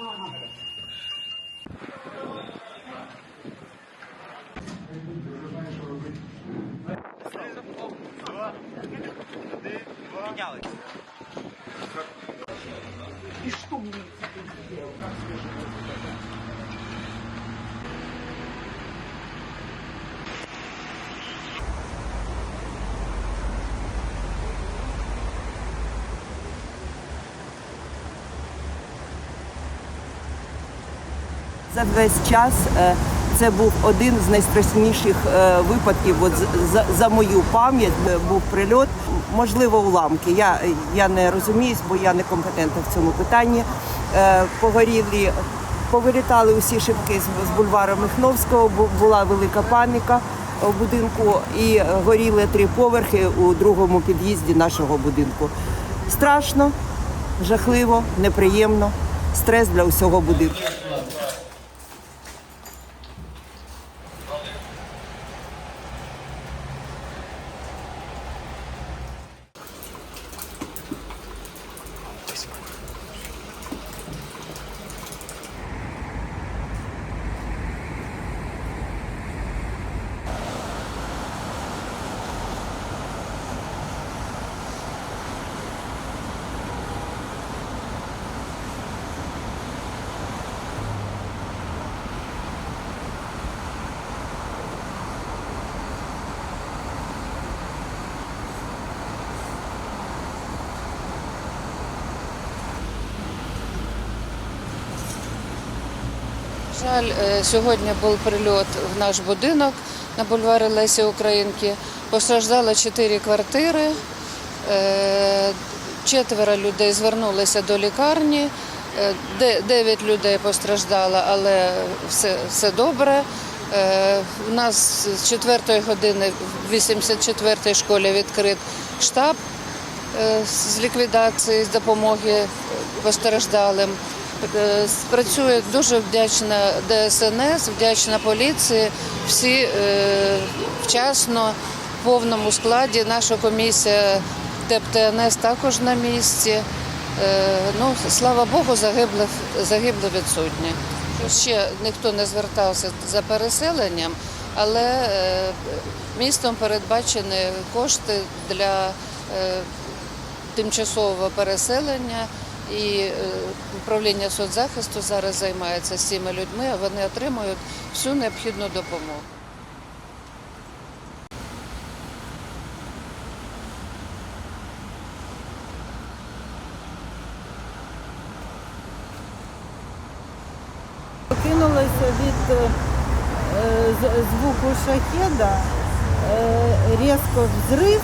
Поднялась. И что мне теперь сделать? Как свежий За весь час е, це був один з найстрашніших е, випадків. От за, за мою пам'ять був прильот. Можливо, уламки. Я, я не розуміюсь, бо я не компетентна в цьому питанні. Е, Погорілі, повилітали усі шибки з, бульвару Михновського. бу- Була велика паніка в будинку і горіли три поверхи у другому під'їзді нашого будинку. Страшно, жахливо, неприємно. Стрес для усього будинку. Жаль, е, сьогодні був прильот в наш будинок на бульварі Лесі Українки. Постраждало чотири квартири. Е, Четверо людей звернулися до лікарні. Е, де- Дев'ять людей постраждало, але все, все добре. У нас з 4 години в 84-й школі відкрит штаб з ліквідації, з допомоги постраждалим. Е, Працює дуже вдячна ДСНС, вдячна поліції. Всі е, вчасно, в повному складі. Наша комісія ТЕП ТНС також на місці. Е, Ну, слава Богу, загиблих, загиблі відсутні. Ще ніхто не звертався за переселенням, але містом передбачені кошти для тимчасового переселення. І е, управління соцзахисту зараз займається з цими людьми, а вони отримують всю необхідну допомогу. Кинулася від е, звуку шахеда, е, різко взрив,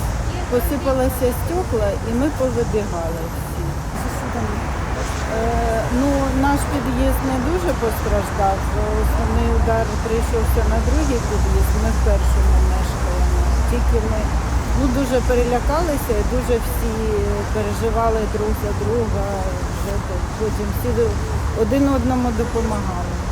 посипалися стекла і ми повибігали всі. Під'їзд не дуже постраждав. Основний удар прийшовся на другий під'їзд, ми в першому мешкаємо. Тільки ми ну, дуже перелякалися і дуже всі переживали друг за друга. Вже потім всі один одному допомагали.